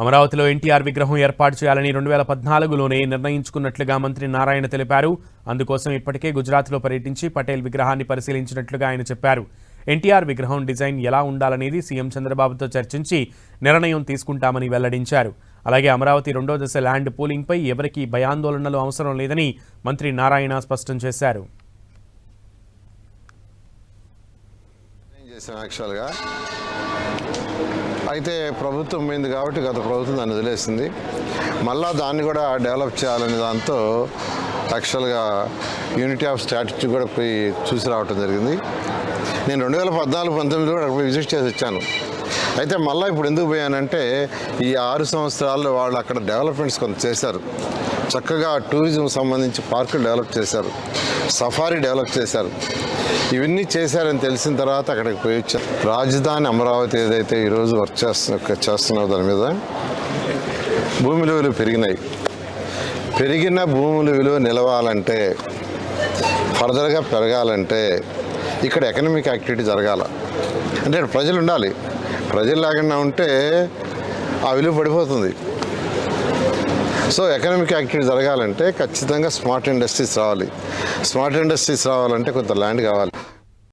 అమరావతిలో ఎన్టీఆర్ విగ్రహం ఏర్పాటు చేయాలని రెండు వేల పద్నాలుగులోనే నిర్ణయించుకున్నట్లుగా మంత్రి నారాయణ తెలిపారు. అందుకోసం ఇప్పటికే గుజరాత్లో పర్యటించి పటేల్ విగ్రహాన్ని పరిశీలించినట్లుగా ఆయన చెప్పారు. ఎన్టీఆర్ విగ్రహం డిజైన్ ఎలా ఉండాలనేది సీఎం చంద్రబాబుతో చర్చించి నిర్ణయం తీసుకుంటామని వెల్లడించారు. అలాగే అమరావతి రెండో దశ ల్యాండ్ పూలింగ్పై ఎవరికీ భయాందోళనలు అవసరం లేదని మంత్రి నారాయణ స్పష్టం చేశారు. చేసాం యాక్చువల్గా. అయితే ప్రభుత్వం పోయింది కాబట్టి గత ప్రభుత్వం దాన్ని వదిలేసింది. మళ్ళా దాన్ని కూడా డెవలప్ చేయాలనే దాంతో యాక్చువల్గా యూనిటీ ఆఫ్ స్ట్రాటజీ కూడా పోయి చూసి రావటం జరిగింది. నేను రెండు వేల పద్నాలుగు పంతొమ్మిది కూడా అక్కడ విజిట్ చేసి వచ్చాను. అయితే మళ్ళీ ఇప్పుడు ఎందుకు పోయానంటే ఈ ఆరు సంవత్సరాల్లో వాళ్ళు అక్కడ డెవలప్మెంట్స్ కొంత చేశారు. చక్కగా టూరిజం సంబంధించి పార్కులు డెవలప్ చేశారు. సఫారీ డెవలప్ చేశారు. ఇవన్నీ చేశారని తెలిసిన తర్వాత అక్కడికి పోయి వచ్చారు. రాజధాని అమరావతి ఏదైతే ఈరోజు వర్క్ చేస్తున్న చేస్తున్నారో దాని మీద భూమి విలువలు పెరిగినాయి. పెరిగిన భూముల విలువ నిలవాలంటే ఫర్దర్గా పెరగాలంటే ఇక్కడ ఎకనమిక్ యాక్టివిటీ జరగాల. అంటే ప్రజలు ఉండాలి ప్రజలు లేకుండా ఉంటే ఆ విలువ పడిపోతుంది. సో ఎకనామిక్ యాక్టివిటీ జరగాలంటే ఖచ్చితంగా స్మార్ట్ ఇండస్ట్రీస్ రావాలి. స్మార్ట్ ఇండస్ట్రీస్ రావాలంటే కొంత ల్యాండ్ కావాలి.